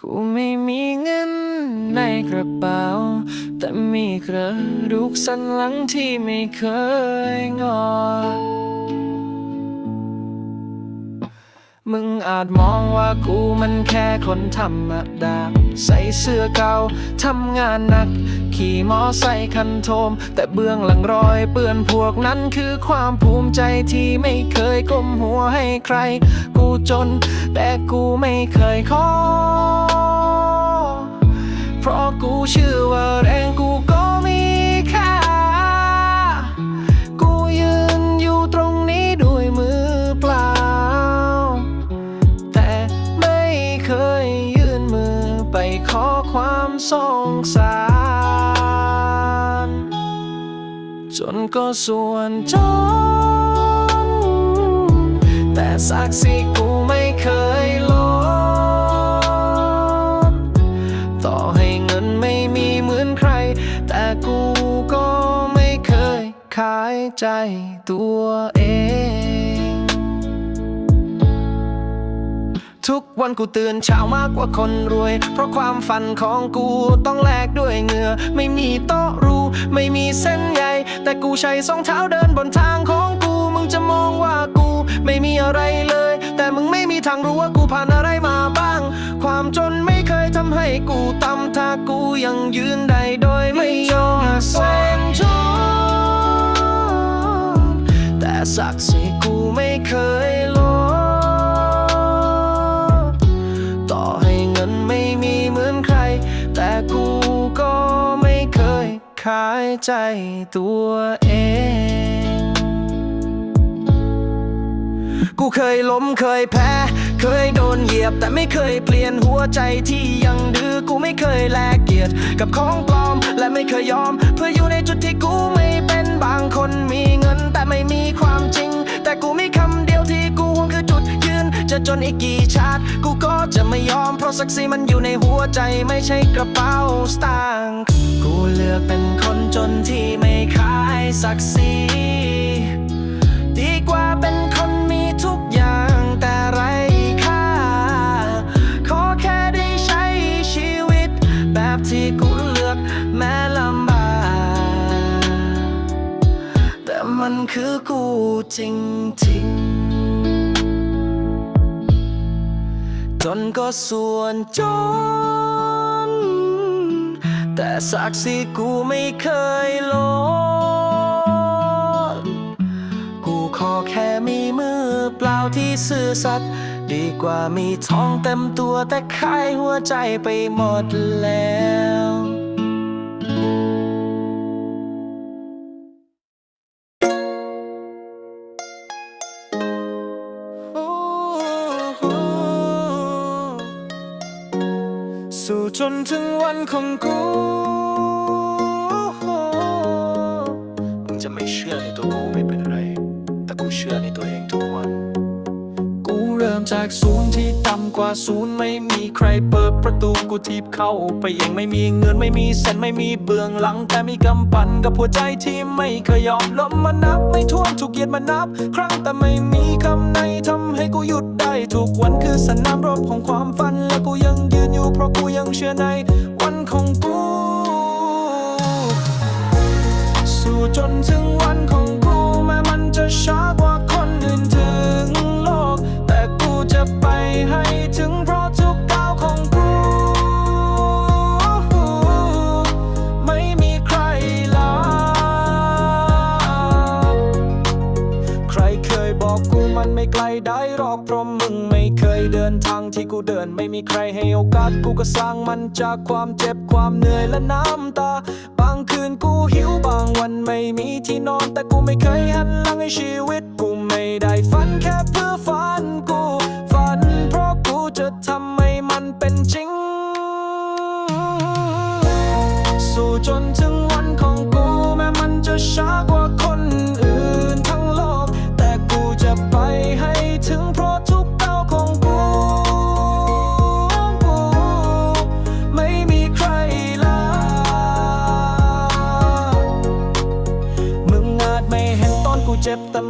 กูไม่มีเงินในกระเป๋า แต่มีกระดูกสันหลังที่ไม่เคยงอ มึงอาจมองว่ากูมันแค่คนธรรมดา ใส่เสื้อเก่าทำงานหนัก ขี่มอไซค์คันโทม แต่เบื้องหลังรอยเปื้อนพวกนั้นคือความภูมิใจที่ไม่เคยก้มหัวให้ใคร กูจน แต่กูไม่เคยขอ เพราะกูเชื่อว่าแรงกูก็มีค่า กูยืนอยู่ตรงนี้ด้วยมือเปล่า แต่ไม่เคยยื่นมือไปขอความสงสาร จนก็ส่วนจน แต่ศักดิ์ศรีกูไม่เคย ใจตัวเอง ทุกวันกูตื่นเช้ามากกว่าคนรวย เพราะความฝันของกูต้องแลกด้วยเหงื่อ ไม่มีโต๊ะรูไม่มีเส้นใยแต่กูใช้สองเท้าเดินบนทางของกู มึงจะมองว่ากูไม่มีอะไรเลย แต่มึงไม่มีทางรู้ว่ากูผ่านอะไรมาบ้าง ความจนไม่เคยทำให้กูต่ำถ้ากูยังยืนได้โดยไม่ย ศักดิ์ศรีกูไม่เคยลดต่อให้เงินไม่มีเหมือนใคร แต่กูก็ไม่เคยขายใจตัวเอง กูเคยล้มเคยแพ้ เคยโดนเหยียบ แต่ไม่เคยเปลี่ยนหัวใจที่ยังดื้อกูไม่เคยแลกเกียรติกับของปลอม และไม่เคยยอม เพื่ออยู่ในจุดที่กูไม่เป็นบางคนมีเงิน แต่ไม่มีความจริง แต่กูมีคำเดียวที่กูหวงคือจุดยืน จะจนอีกกี่ชาติ กูก็จะไม่ยอมเพราะศักดิ์ศรีมันอยู่ในหัวใจไม่ใช่กระเป๋าสตางค์กูเลือกเป็นคนจนที่ไม่ขายศักดิ์ศรี คือกูจริงๆจนก็ส่วนจน แต่ศักดิ์ศรีกูไม่เคยลด กูขอแค่มีมือเปล่าที่ซื่อสัตย์ดีกว่ามีทองเต็มตัวแต่ขายหัวใจไปหมดแล้ว จนถึงวันของกูมึงจะไม่เชื่อในตัวกูไม่เป็นไร แต่กูเชื่อในตัวเองทุกวัน กูเริ่มจากศูนย์ที่ต่ำกว่าศูนย์ไม่มีใครเปิดประตูกูทีบเข้าไปเองไม่มีเงินไม่มีเส้นไม่มีเบื้องหลัง แต่มีกำปั้นกับหัวใจที่ไม่เคยยอมล้มมานับ ไม่ท่วมถูกเยียดมานับ ครั้งแต่ไม่มีคำไหนทำให้กูหยุด ทุกวันคือสนามรบของความฝัน และกูยังยืนอยู่เพราะกูยังเชื่อในวันของกู สู่จนถึงวันของ ม่มีใครให้โอกาสกูก็สร้างมันจากความเจ็บความเหนื่อยและน้ำตา บางคืนกูหิวบางวันไม่มีที่นอนแต่กูไม่เคยหันหลังให้ชีวิต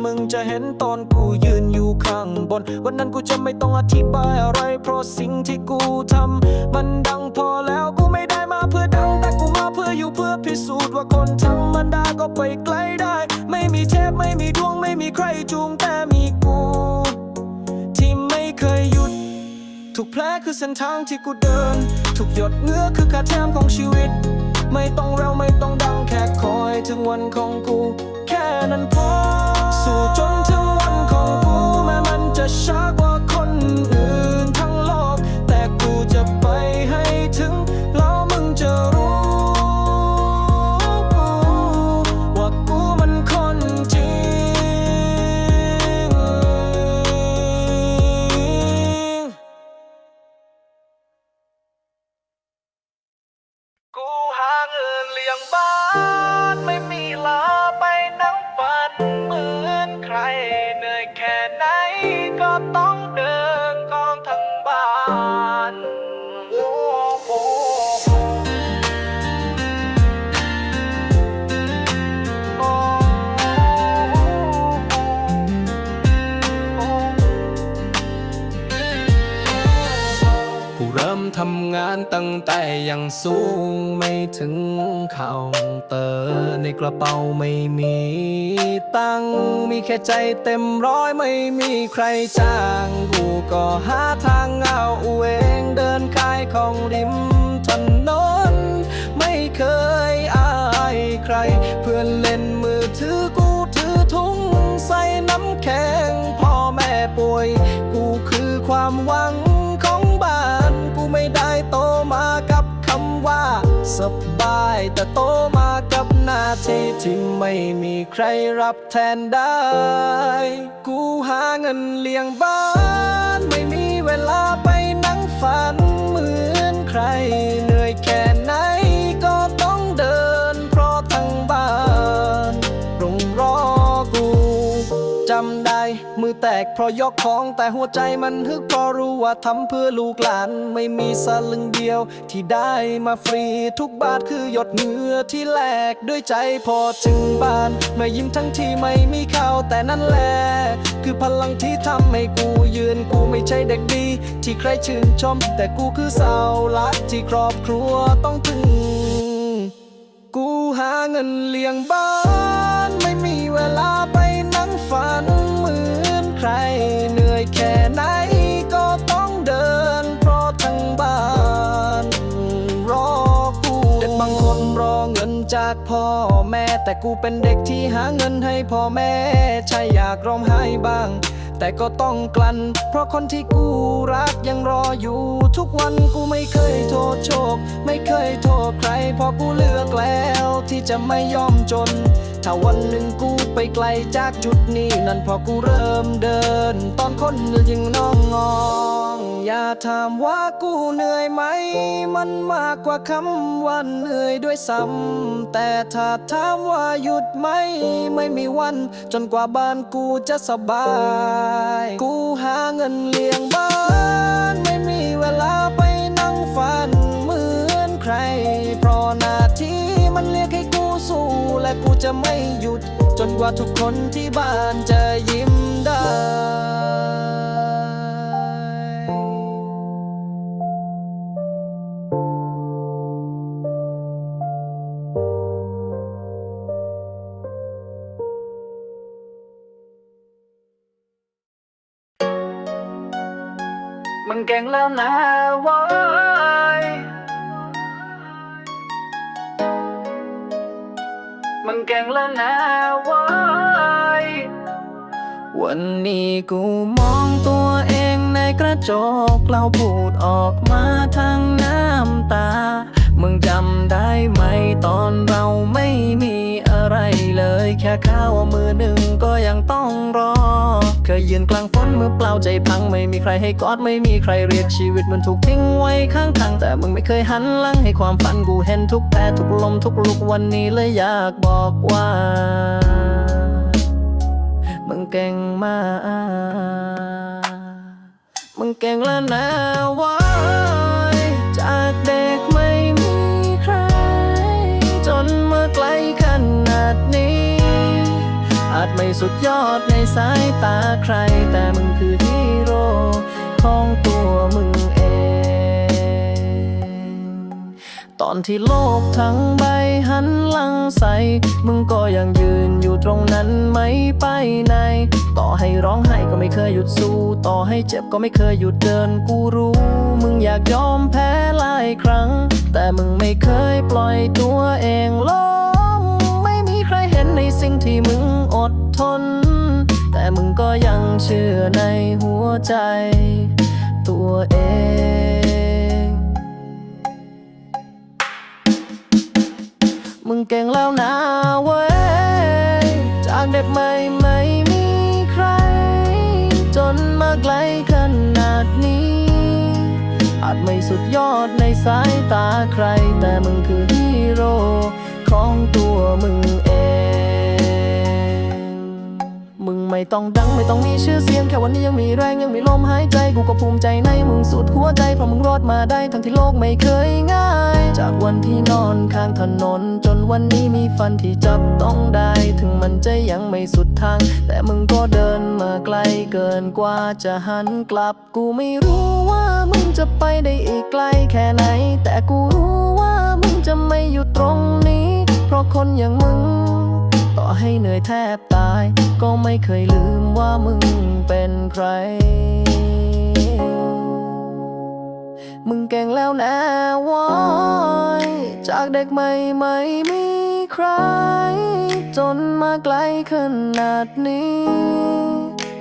มึงจะเห็นตอนกูยืนอยู่ข้างบน วันนั้นกูจะไม่ต้องอธิบายอะไร เพราะสิ่งที่กูทำมันดังพอแล้วกูไม่ได้มาเพื่อดัง แต่กูมาเพื่ออยู่เพื่อพิสูจน์ว่าคนธรรมดาก็ไปไกลได้ ไม่มีเทพไม่มีดวงไม่มีใครจูงแต่มีกู ที่ไม่เคยหยุด ทุกแผลคือเส้นทางที่กูเดิน ทุกหยดเงื่อคือค่าแถมของชีวิต ไม่ต้องเร็วไม่ต้องดังแค่คอยถึงวันของกู แค่นั้นพอ สู้ ตั้งแต่ยังสูงไม่ถึงเคาเตอร์ในกระเป๋าไม่มีตังมีแค่ใจเต็มร้อยไม่มีใครจ้างกูก็หาทางเอาเองเดินขายของริมถนน ไม่เคยอายใคร เพื่อนเล่นมือถือกูถือถุงใส่น้ำแข็งพ่อแม่ป่วย กูคือความหวัง ว่าสบายแต่โตมากับหน้าที่ที่ไม่มีใครรับแทนได้ กูหาเงินเลี้ยงบ้าน ไม่มีเวลาไปนั่งฝันเหมือน แตกเพราะยกของแต่หัวใจมันฮึกเพราะรู้ว่าทำเพื่อลูกหลานไม่มีสลึงเดียว ที่ได้มาฟรีทุกบาทคือหยดเหงื่อที่แลกด้วยใจพอถึงบ้านเมื่อยิ้มทั้งที่ไม่มีข้าวแต่นั่นแหละคือพลังที่ทำให้กูยืนกูไม่ใช่เด็กดี ที่ใครชื่นชม แต่กูคือเสาหลักที่ครอบครัวต้องพึ่งกูหาเงินเลี้ยงบ้าน ไม่มีเวลา แค่ไหนก็ต้องเดิน เพราะทั้งบ้านรอกูเด็กบางคนรอเงินจากพ่อแม่แต่กูเป็นเด็กที่หาเงินให้พ่อแม่ ใช่อยากร้องไห้บ้าง แต่ก็ต้องกลั้น เพราะคนที่กูรักยังรออยู่ ทุกวันกูไม่เคยโทษโชค ไม่เคยโทษใครเพราะกูเลือกแล้วที่จะไม่ยอมจน ถ้าวันหนึ่งกูไปไกลจากจุดนี้ นั่นพราะกูเริ่มเดิน ตอนคนยังน้องงองอย่าถามว่ากูเหนื่อยไหม มันมากกว่าคำว่าเหนื่อยด้วยซ้ำแต่ถ้าถามว่าหยุดไหม ไม่มีวัน จนกว่าบ้านกูจะสบาย กูหาเงินเลี้ยงบ้าน จะไม่หยุด จนกว่าทุกคนที่บ้านจะยิ้มได้มึงเก่งแล้วนะว้ย มึงเก่งแล้วนะเว้ยวันนี้กูมองตัวเองในกระจกเราพูดออกมาทางน้ำตา มึงจำได้ไหมตอนเราไม่มีอะไรเลย แค่ข้าวมือหนึ่งก็ยังต้องรอ เคยยืนกลางฝนเมื่อเปล่าใจพังไม่มีใครให้กอดไม่มีใครเรียกชีวิตมันถูกทิ้งไว้ข้างทางแต่มึงไม่เคยหันหลังให้ความฝันกูเห็นทุกแผลทุกลมทุกลุกวันนี้เลยอยากบอกว่า มึงเก่งมาก มึงเก่งแล้วนะว่า สุดยอดในสายตาใคร แต่มึงคือฮีโร่ของตัวมึงเอง ตอนที่โลกทั้งใบหันหลังใส่มึงก็ยังยืนอยู่ตรงนั้นไม่ไปไหน ต่อให้ร้องไห้ก็ไม่เคยหยุดสู้ ต่อให้เจ็บก็ไม่เคยหยุดเดินกูรู้ มึงอยากยอมแพ้หลายครั้ง แต่มึงไม่เคยปล่อยตัวเองล้ม สิ่งที่มึงอดทน แต่มึงก็ยังเชื่อในหัวใจ ตัวเองมึงเก่งแล้วนะเว้ย จากเด็กใหม่ไม่มีใคร จนมาไกลขนาดนี้ อาจไม่สุดยอดในสายตาใคร แต่มึงคือฮีโร่ของตัวมึงเอง มึงไม่ต้องดังไม่ต้องมีชื่อเสียงแค่วันนี้ยังมีแรงยังมีลมหายใจกูก็ภูมิใจในมึงสุดหัวใจเพราะมึงรอดมาได้ทั้งที่โลกไม่เคยง่าย จากวันที่นอนข้างถนน จนวันนี้มีฟันที่จับต้องได้ ถึงมันจะยังไม่สุดทาง แต่มึงก็เดินมาไกลเกินกว่าจะหันกลับ กูไม่รู้ว่ามึงจะไปได้อีกไกลแค่ไหน แต่กูรู้ว่ามึงจะไม่อยู่ตรงนี้ เพราะคนอย่างมึง ให้เหนื่อยแทบตาย ก็ไม่เคยลืมว่ามึงเป็นใคร มึงเก่งแล้วนะวอยจากเด็กใหม่ไม่มีใคร จนมาไกลขนาดนี้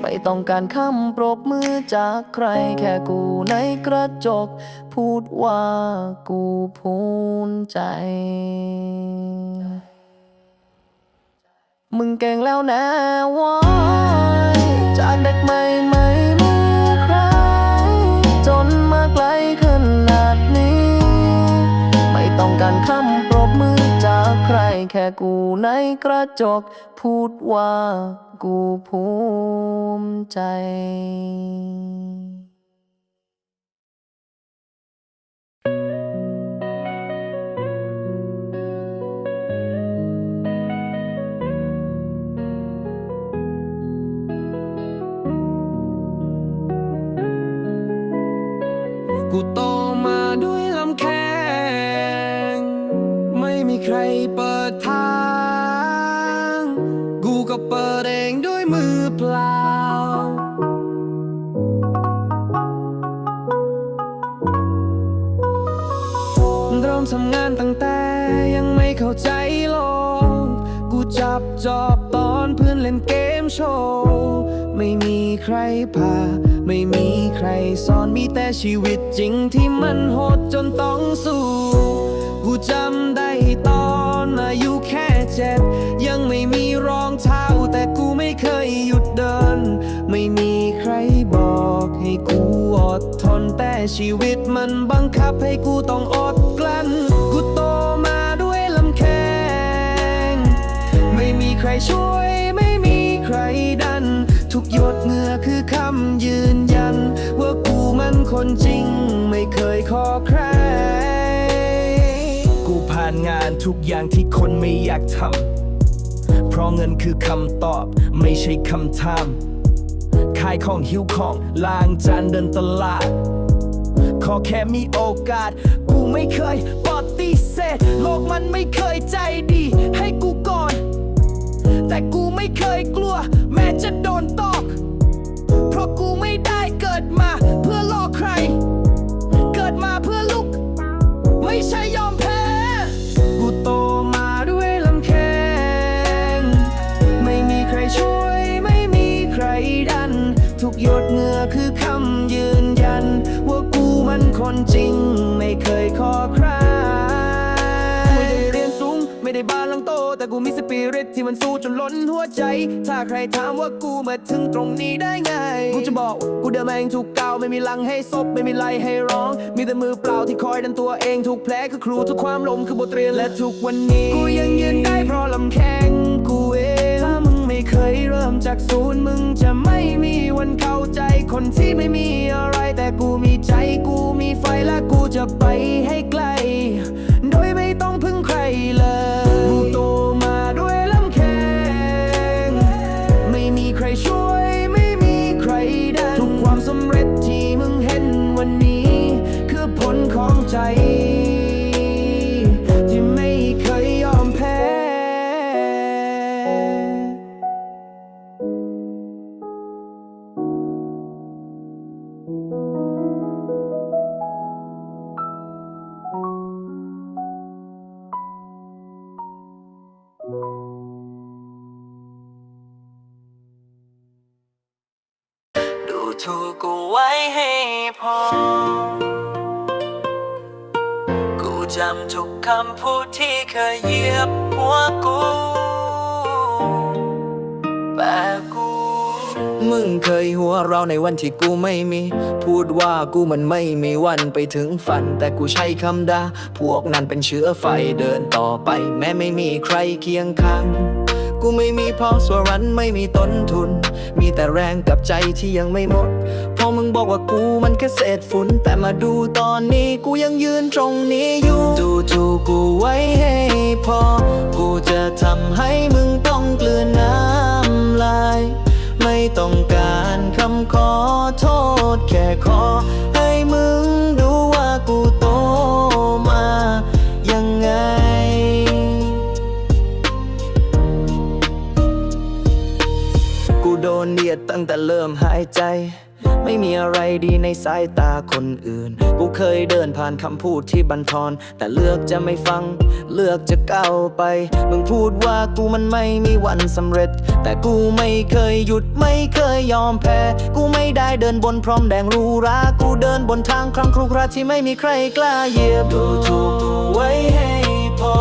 ไม่ต้องการคำปรบมือจากใครแค่กูในกระจก พูดว่ากูภูมิใจ มึงเก่งแล้วนะวอยจากเด็กใหม่ไม่มีใคร จนมาไกลขนาดนี้ ไม่ต้องการคำปรบมือจากใคร แค่กูในกระจก พูดว่ากูภูมิใจ กูโตมาด้วยลำแข้งไม่มีใครเปิดทาง กูก็เปิดเองด้วยมือเปล่า เริ่มทำงานตั้งแต่ยังไม่เข้าใจโลก กูจับจอบตอนเพื่อนเล่นเกมโชว์ ไม่มีใครพา ไม่มีใครสอนมีแต่ชีวิตจริงที่มันโหดจนต้องสู้ กูจำได้ตอนอายุแค่เจ็ดยังไม่มีรองเท้าแต่กูไม่เคยหยุดเดิน ไม่มีใครบอกให้กูอดทนแต่ชีวิตมันบังคับให้กูต้องอดกลั้น กูโตมาด้วยลำแข้งไม่มีใครช่วยไม่มีใครดันทุก หยดเหงื่อคือคำยืนยัน ว่ากูมันคนจริง ไม่เคยขอใคร กูผ่านงานทุกอย่างที่คนไม่อยากทำเพราะเงินคือคำตอบไม่ใช่คำถามขายของหิวของล้างจานเดินตลาด ขอแค่มีโอกาส กูไม่เคยปฏิเสธโลกมันไม่เคยใจดี ให้กูก่อน แต่กูไม่เคยกลัว แม้จะโดนต ด้เกิดมาเพื่อล่อใคร เกิดมาเพื่อลุก ไม่ใช่ยอมแพ้ กูโตมาด้วยลำแข้งไม่มีใครช่วย ไม่มีใครดัน ทุกหยดเหงื่อคือคำยืนยัน ว่ากูมันคนจริง ไม่เคยขอใครไม่ได้เรียนสูง ไม่ได้บ้านหลังโต แต่กูมีส ปิริตที่มันสู้จนล้นหัวใจ ถ้าใครถามว่ากูมาถึงตรงนี้ได้ไง กูจะบอกกูเดินมาเองถูกกาวไม่มีลังให้ซบไม่มีไรให้ร้อง มีแต่มือเปล่าที่คอยดันตัวเองทุกแผลคือครูทุกความลมคือบทเรียนและทุกวันนี้กูยังยืนได้เพราะลำแข้งกูเองถ้ามึงไม่เคยเริ่มจากศูนย์มึงจะไม่มีวันเข้าใจคนที่ไม่มีอะไร แต่กูมีใจกูมีไฟและกูจะไปให้ ถูกกูไว้ให้พอ กูจำทุกคำพูดที่เคยเหยียบหัวกูแต่กู มึงเคยหัวเราในวันที่กูไม่มี พูดว่ากูมันไม่มีวันไปถึงฝัน แต่กูใช้คำดา พวกนั้นเป็นเชื้อไฟเดินต่อไป แม้ไม่มีใครเคียงข้าง กูไม่มีพอสวรันไม่มีต้นทุน มีแต่แรงกับใจที่ยังไม่หมด พอมึงบอกว่ากูมันแค่เศษฝุ่น แต่มาดูตอนนี้กูยังยืนตรงนี้อยู่จูจูกกูไว้ให้พอ กูจะทำให้มึงต้องกลืนน้ำลาย ไม่ต้องการคำขอโทษแค่ขอให้มึง ตั้งแต่เริ่มหายใจ ไม่มีอะไรดีในสายตาคนอื่น กูเคยเดินผ่านคำพูดที่บันทอน แต่เลือกจะไม่ฟัง เลือกจะก้าวไป มึงพูดว่ากูมันไม่มีวันสำเร็จ แต่กูไม่เคยหยุดไม่เคยยอมแพ้ กูไม่ได้เดินบนพรมแดงรูรากูเดินบนทางครั้งครุขระที่ไม่มีใครกล้าเหยียบดูถูกกูไว้ให้พอ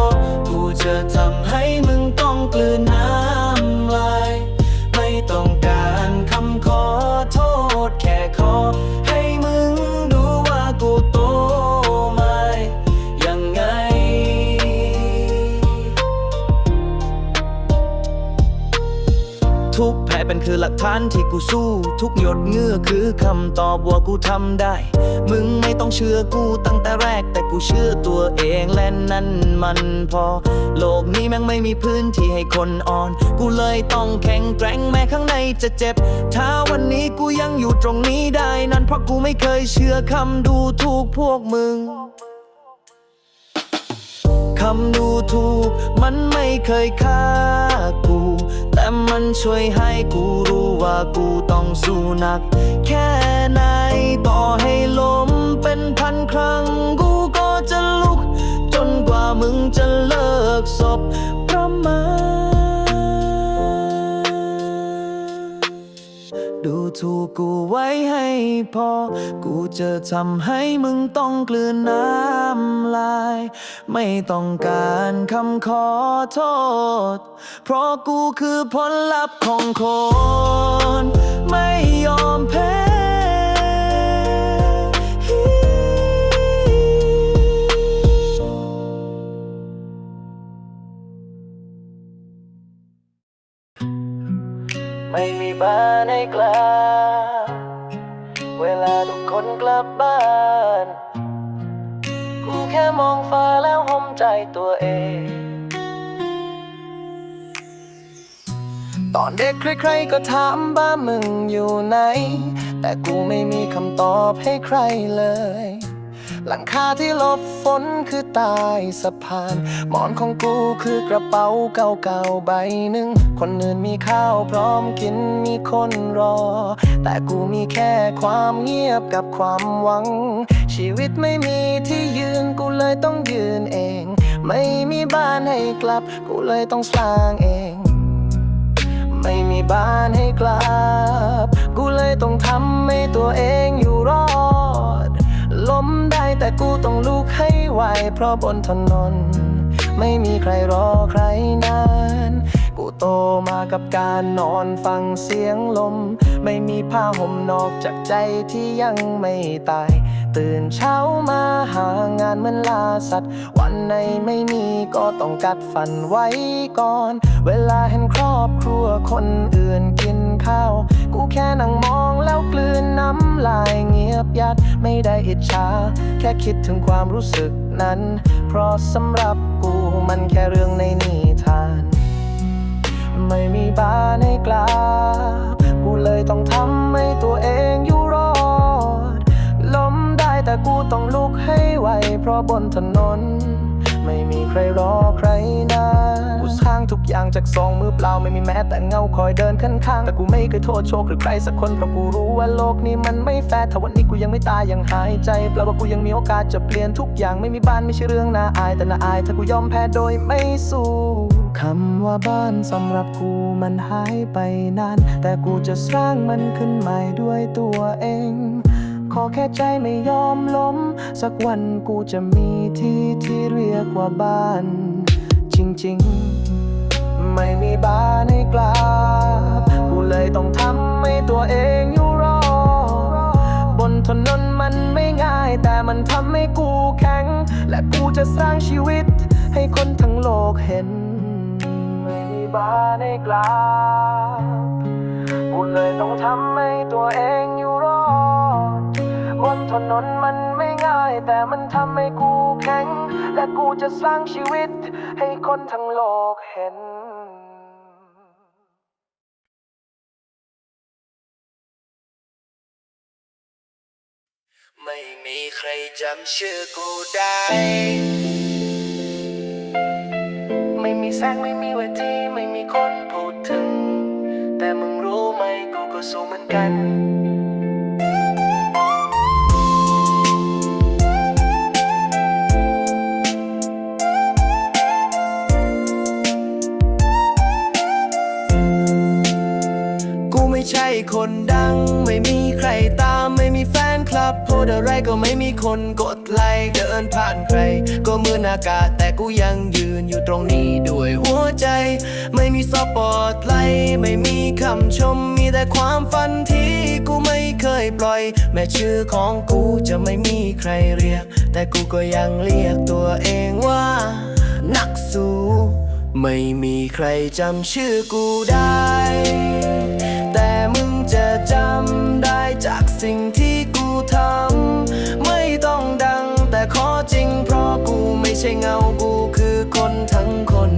กูจะทำให้มึงต้องกลืนน้ำ ฐานที่กูสู้ ทุกหยดเงื่อคือคำตอบว่ากูทำได้ มึงไม่ต้องเชื่อกูตั้งแต่แรก แต่กูเชื่อตัวเองและนั่นมันพอ โลกนี้แม่งไม่มีพื้นที่ให้คนอ่อน กูเลยต้องแข็งแกร่งแม้ข้างในจะเจ็บ ถ้าวันนี้กูยังอยู่ตรงนี้ได้ นั่นเพราะกูไม่เคยเชื่อคำดูถูกพวกมึงคำดูถูกมันไม่เคยฆ่ากู แต่มันช่วยให้กูรู้ว่ากูต้องสู้หนัก แค่ไหนต่อให้ล้มเป็นพันครั้ง ถูกกูไว้ให้พอ กูจะทำให้มึงต้องกลืนน้ำลาย ไม่ต้องการคำขอโทษ เพราะกูคือผลลัพธ์ของคน ไม่ยอมแพ้ บ้านให้กลับเวลาทุกคนกลับบ้านกูแค่มองฟ้าแล้วห่มใจตัวเอง ตอนเด็กใครๆก็ถามบ้ามึงอยู่ไหน แต่กูไม่มีคำตอบให้ใครเลย หลังคาที่หลบฝนคือใตายสะพาน หมอนของกูคือกระเป๋าเก่าๆใบหนึ่ง คนอื่นมีข้าวพร้อมกินมีคนรอ แต่กูมีแค่ความเงียบกับความหวัง ชีวิตไม่มีที่ยืนกูเลยต้องยืนเอง ไม่มีบ้านให้กลับ กูเลยต้องสร้างเอง ไม่มีบ้านให้กลับ กูเลยต้องทำให้ตัวเองอยู่รอด แต่กูต้องลุกให้ไหวเพราะบนถนน ไม่มีใครรอใครนาน กูโตมากับการนอนฟังเสียงลม ไม่มีผ้าห่มนอกจากใจที่ยังไม่ตาย ตื่นเช้ามาหางานเหมือนลาสัตว์ ไหนไม่มีก็ต้องกัดฟันไว้ก่อน เวลาเห็นครอบครัวคนอื่นกินข้าว กูแค่นั่งมองแล้วกลืนน้ำลายเงียบยัดไม่ได้อิจฉาแค่คิดถึงความรู้สึกนั้น เพราะสำหรับกูมันแค่เรื่องในนิทาน ไม่มีบ้านให้กลับกูเลยต้องทำให้ตัวเองอยู่รอด ล้มได้แต่กูต้องลุกให้ไหวเพราะบนถนน ไม่มีใครรอใครนะกูสร้างทุกอย่างจากสองมือเปล่าไม่มีแม้แต่เงาคอยเดินข้างๆแต่กูไม่เคยโทษโชคหรือใครสักคนเพราะกูรู้ว่าโลกนี้มันไม่แฟร์ถ้าวันนี้กูยังไม่ตายยังหายใจแปลว่ากูยังมีโอกาสจะเปลี่ยนทุกอย่างไม่มีบ้านไม่ใช่เรื่องน่าอายแต่น่าอายถ้ากูยอมแพ้โดยไม่สู้คำว่าบ้านสำหรับกูมันหายไปนาน แต่กูจะสร้างมันขึ้นใหม่ด้วยตัวเอง ขอแค่ใจไม่ยอมล้ม สักวันกูจะมีที่ที่เรียกว่าบ้าน จริงๆ ไม่มีบ้านให้กลับ กูเลยต้องทำให้ตัวเองอยู่รอดบนถนนมันไม่ง่าย แต่มันทำให้กูแข็ง และกูจะสร้างชีวิต ให้คนทั้งโลกเห็น ไม่มีบ้านให้กลับกูเลยต้องทำให้ตัวเอง ถนนมันไม่ง่าย แต่มันทำให้กูแข็ง และกูจะสร้างชีวิต ให้คนทั้งโลกเห็นไม่มีใครจำชื่อกูได้ ไม่มีแสงไม่มีเวทีไม่มีคนพูดถึง แต่มึงรู้ไหมกูก็สู้เหมือนกัน คนดัง ไม่มีใครตาม ไม่มีแฟนคลับโพสอะไรก็ไม่มีคนกดไลค์เดินผ่านใคร ก็เหมือนอากาศแต่กูยังยืนอยู่ตรงนี้ด้วยหัวใจ ไม่มีสปอตไลท์ไม่มีคำชมมีแต่ความฝันที่กูไม่เคยปล่อย แม้ชื่อของกูจะไม่มีใครเรียก แต่กูก็ยังเรียกตัวเองว่า นักสู้ไม่มีใครจำชื่อกูได้ จะจำได้จากสิ่งที่กูทำ ไม่ต้องดังแต่ขอจริงเพราะกูไม่ใช่เงากูคือคนทั้งคน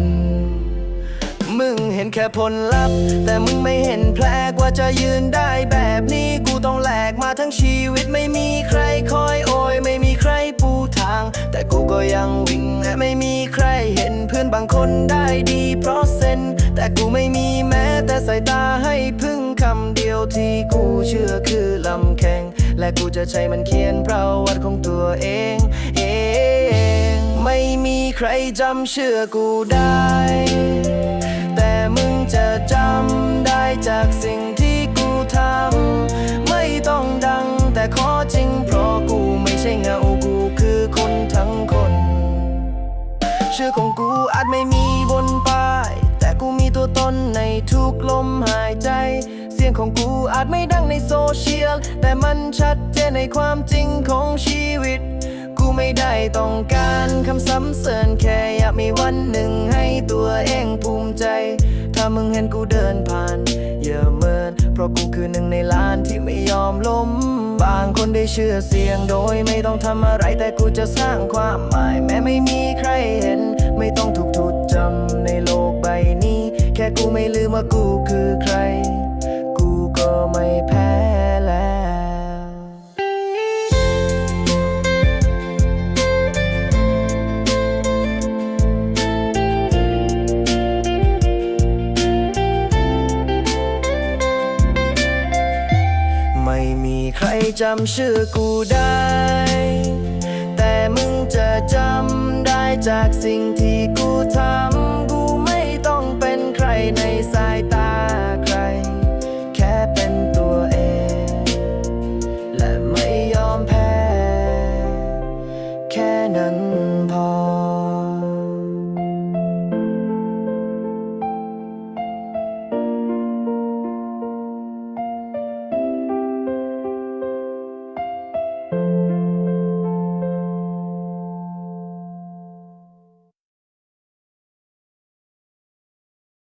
มึงเห็นแค่ผลลัพธ์ แต่มึงไม่เห็นแผลกว่าจะยืนได้แบบนี้กูต้องแหลกมาทั้งชีวิตไม่มีใครคอยโอยไม่มีใครปูทาง แต่กูก็ยังวิ่งและไม่มีใครเห็นเพื่อนบางคนได้ดีเพราะเส้นแต่กูไม่มีแม้แต่สายตาให้พึ่งำเดียวที่กูเชื่อคือลำแข็ง และกูจะใช้มันเขียนประวัติของตัวเองเองไม่มีใครจำเชื่อกูได้ แต่มึงจะจำได้จากสิ่งที่กูทำไม่ต้องดังแต่ขอจริงเพราะกูไม่ใช่เงากูคือคนทั้งคน ชื่อของกูอาจไม่มีบน กลมหายใจ เสียงของกูอาจไม่ดังในโซเชียล แต่มันชัดเจนในความจริงของชีวิต กูไม่ได้ต้องการคำซ้ำเสริญแค่อยากมีวันหนึ่งให้ตัวเองภูมิใจ ถ้ามึงเห็นกูเดินผ่านอย่าเมินเพราะกูคือหนึ่งในล้านที่ไม่ยอมล้ม บางคนได้เชื่อเสียงโดยไม่ต้องทำอะไรแต่กูจะสร้างความหมาย แม้ไม่มีใครเห็น ไม่ต้องถูกถูกจำในโลก ค่กูไม่ลืมว่ากูคือใคร กูก็ไม่แพ้แล้วไม่มีใครจำชื่อกูได้ แต่มึงจะจำได้จากสิ่งที่กูทำ nice.